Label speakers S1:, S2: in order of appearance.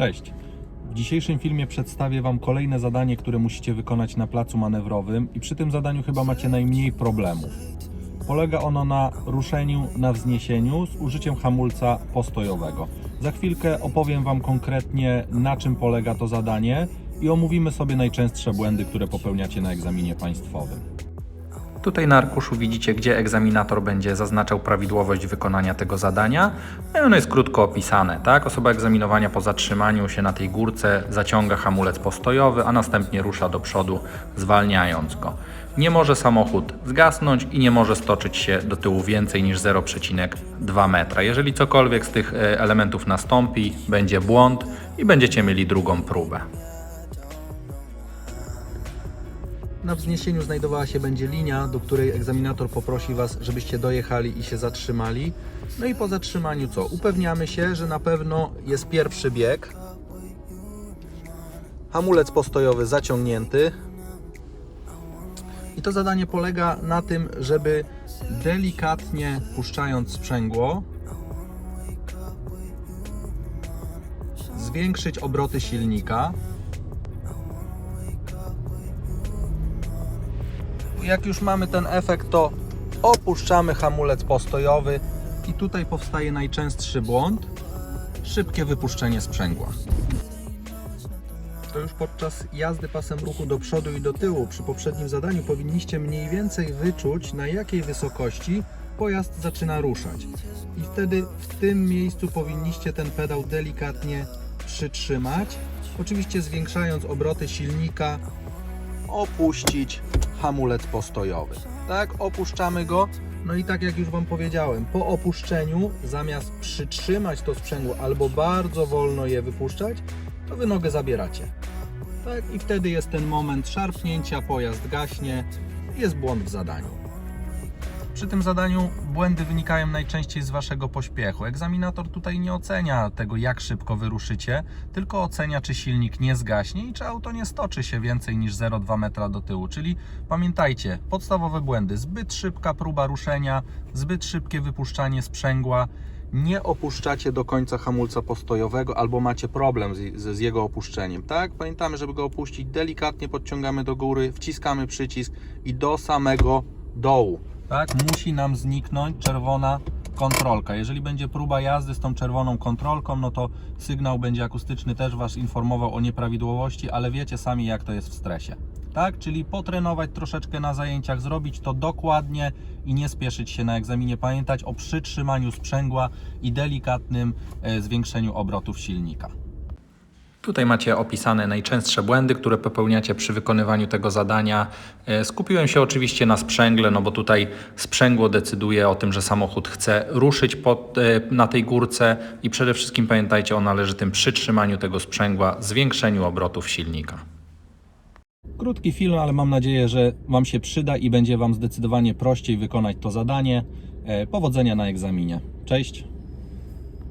S1: Cześć. W dzisiejszym filmie przedstawię Wam kolejne zadanie, które musicie wykonać na placu manewrowym i przy tym zadaniu chyba macie najmniej problemów. Polega ono na ruszeniu na wzniesieniu z użyciem hamulca postojowego. Za chwilkę opowiem Wam konkretnie na czym polega to zadanie i omówimy sobie najczęstsze błędy, które popełniacie na egzaminie państwowym.
S2: Tutaj na arkuszu widzicie, gdzie egzaminator będzie zaznaczał prawidłowość wykonania tego zadania. No i ono jest krótko opisane. Tak? Osoba egzaminowania po zatrzymaniu się na tej górce zaciąga hamulec postojowy, a następnie rusza do przodu, zwalniając go. Nie może samochód zgasnąć i nie może stoczyć się do tyłu więcej niż 0,2 metra. Jeżeli cokolwiek z tych e, elementów nastąpi, będzie błąd i będziecie mieli drugą próbę.
S1: Na wzniesieniu znajdowała się będzie linia, do której egzaminator poprosi Was, żebyście dojechali i się zatrzymali. No i po zatrzymaniu co? Upewniamy się, że na pewno jest pierwszy bieg. Hamulec postojowy zaciągnięty. I to zadanie polega na tym, żeby delikatnie puszczając sprzęgło zwiększyć obroty silnika. Jak już mamy ten efekt, to opuszczamy hamulec postojowy i tutaj powstaje najczęstszy błąd szybkie wypuszczenie sprzęgła. To już podczas jazdy pasem ruchu do przodu i do tyłu przy poprzednim zadaniu powinniście mniej więcej wyczuć na jakiej wysokości pojazd zaczyna ruszać. I wtedy w tym miejscu powinniście ten pedał delikatnie przytrzymać, oczywiście zwiększając obroty silnika opuścić hamulec postojowy. Tak, opuszczamy go. No i tak jak już Wam powiedziałem, po opuszczeniu zamiast przytrzymać to sprzęgło albo bardzo wolno je wypuszczać, to Wy nogę zabieracie. Tak, i wtedy jest ten moment szarpnięcia, pojazd gaśnie, jest błąd w zadaniu. Przy tym zadaniu błędy wynikają najczęściej z waszego pośpiechu. Egzaminator tutaj nie ocenia tego, jak szybko wyruszycie, tylko ocenia, czy silnik nie zgaśnie i czy auto nie stoczy się więcej niż 0,2 metra do tyłu. Czyli pamiętajcie, podstawowe błędy: zbyt szybka próba ruszenia, zbyt szybkie wypuszczanie sprzęgła. Nie opuszczacie do końca hamulca postojowego albo macie problem z, z, jego opuszczeniem. Tak? Pamiętamy, żeby go opuścić, delikatnie podciągamy do góry, wciskamy przycisk i do samego dołu tak, musi nam zniknąć czerwona kontrolka. Jeżeli będzie próba jazdy z tą czerwoną kontrolką, no to sygnał będzie akustyczny też Was informował o nieprawidłowości, ale wiecie sami jak to jest w stresie. Tak, czyli potrenować troszeczkę na zajęciach, zrobić to dokładnie i nie spieszyć się na egzaminie. Pamiętać o przytrzymaniu sprzęgła i delikatnym e, zwiększeniu obrotów silnika.
S2: Tutaj macie opisane najczęstsze błędy, które popełniacie przy wykonywaniu tego zadania. E, Skupiłem się oczywiście na sprzęgle, no bo tutaj sprzęgło decyduje o tym, że samochód chce ruszyć pod, e, na tej górce i przede wszystkim pamiętajcie o należytym przytrzymaniu tego sprzęgła, zwiększeniu obrotów silnika.
S1: Krótki film, ale mam nadzieję, że Wam się przyda i będzie Wam zdecydowanie prościej wykonać to zadanie. E, Powodzenia na egzaminie. Cześć!